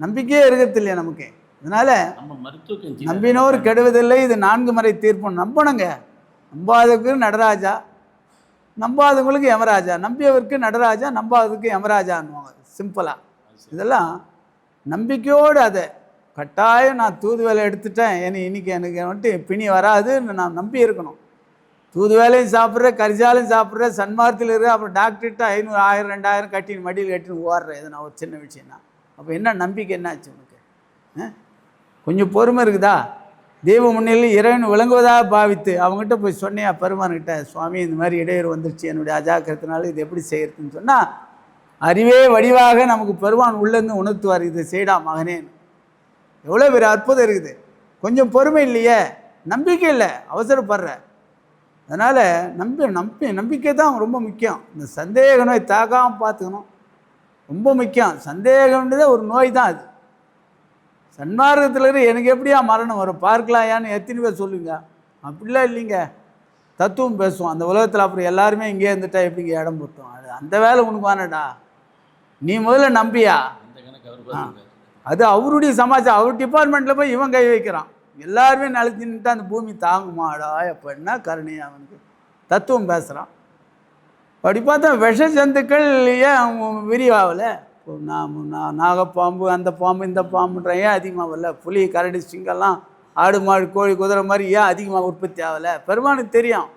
நம்பிக்கையே இருக்கிறது இல்லையா நமக்கு அதனால் நம்பினோர் கெடுவதில்லை இது நான்கு முறை தீர்ப்பம் நம்பணுங்க. நம்பாதவருக்கு நடராஜா நம்பாதவங்களுக்கு யமராஜா நம்பியவருக்கு நடராஜா நம்பாதவருக்கு யமராஜான்னுவாங்க சிம்பிளாக இதெல்லாம் நம்பிக்கையோடு அதை கட்டாயம் நான் தூது வேலை எடுத்துட்டேன் ஏன்னா இன்னைக்கு எனக்கு வந்துட்டு பிணி வராதுன்னு நான் நம்பி இருக்கணும். தூது வேலையும் சாப்பிட்ற கரிசாலையும் சாப்பிட்ற சன்மார்த்தில் இருக்க அப்புறம் டாக்டர்கிட்ட ஐநூறு ஆயிரம் ரெண்டாயிரம் கட்டின்னு மடியில் கட்டின்னு ஓடுறேன் இது நான் ஒரு சின்ன விஷயம்னா. அப்போ என்ன நம்பிக்கை என்னாச்சு உனக்கு? ஆ? கொஞ்சம் பொறுமை இருக்குதா? தெய்வ முன்னிலையில் இறைவன் விளங்குவதாக பாவித்து அவங்ககிட்ட போய் சொன்னியா பெருமான்கிட்ட சுவாமி இந்த மாதிரி இடையூறு வந்துருச்சு என்னுடைய அஜாக்கிரத்தினால இது எப்படி செய்யறதுன்னு சொன்னால் அறிவே வடிவாக நமக்கு பெருமான் உள்ளேருந்து உணர்த்துவார் இதை செய்டா மகனேன்னு எவ்வளோ பெரிய அற்புதம் இருக்குது. கொஞ்சம் பொறுமை இல்லையே? நம்பிக்கை இல்லை. அவசரப்படுற. அதனால் நம்பி நம்பி நம்பிக்கை தான் ரொம்ப முக்கியம். இந்த சந்தேக தாக்காமல் பார்த்துக்கணும். ரொம்ப முக்கியம். சந்தேகம்ன்றதே ஒரு நோய் தான் அது. சன்மார்க்கத்தில் இருந்து எனக்கு எப்படியா மரணம் வரும்? பார்க்கலாயான்னு எத்தனை பேர் சொல்லுங்க. அப்படிலாம் இல்லைங்க. தத்துவம் பேசுவோம். அந்த உலகத்தில் அப்புறம் எல்லாருமே இங்கே இருந்துட்டா எப்படிங்க இடம் போட்டோம்? அது அந்த வேலை உனக்கு வானடா நீ முதல்ல நம்பியா? அது அவருடைய சமாச்சாரம். அவர் டிபார்ட்மெண்ட்டில் போய் இவன் கை வைக்கிறான். எல்லாருமே நிலத்தின்ட்டு அந்த பூமி தாங்குமாடா? எப்படின்னா என்ன கருணை அவனுக்கு. தத்துவம் பேசுகிறான் அப்படி பார்த்தா விஷ ஜந்துக்கள் ஏன் விரிவாகலை. நான் நாகப்பாம்பு அந்த பாம்பு இந்த பாம்புன்ற ஏன் அதிகமாக வரல? புலி கரடி சிங்கெல்லாம் ஆடு மாடு கோழி குதிரை மாதிரி ஏன் அதிகமாக உற்பத்தி ஆகலை? பெருமானுக்கு தெரியும்.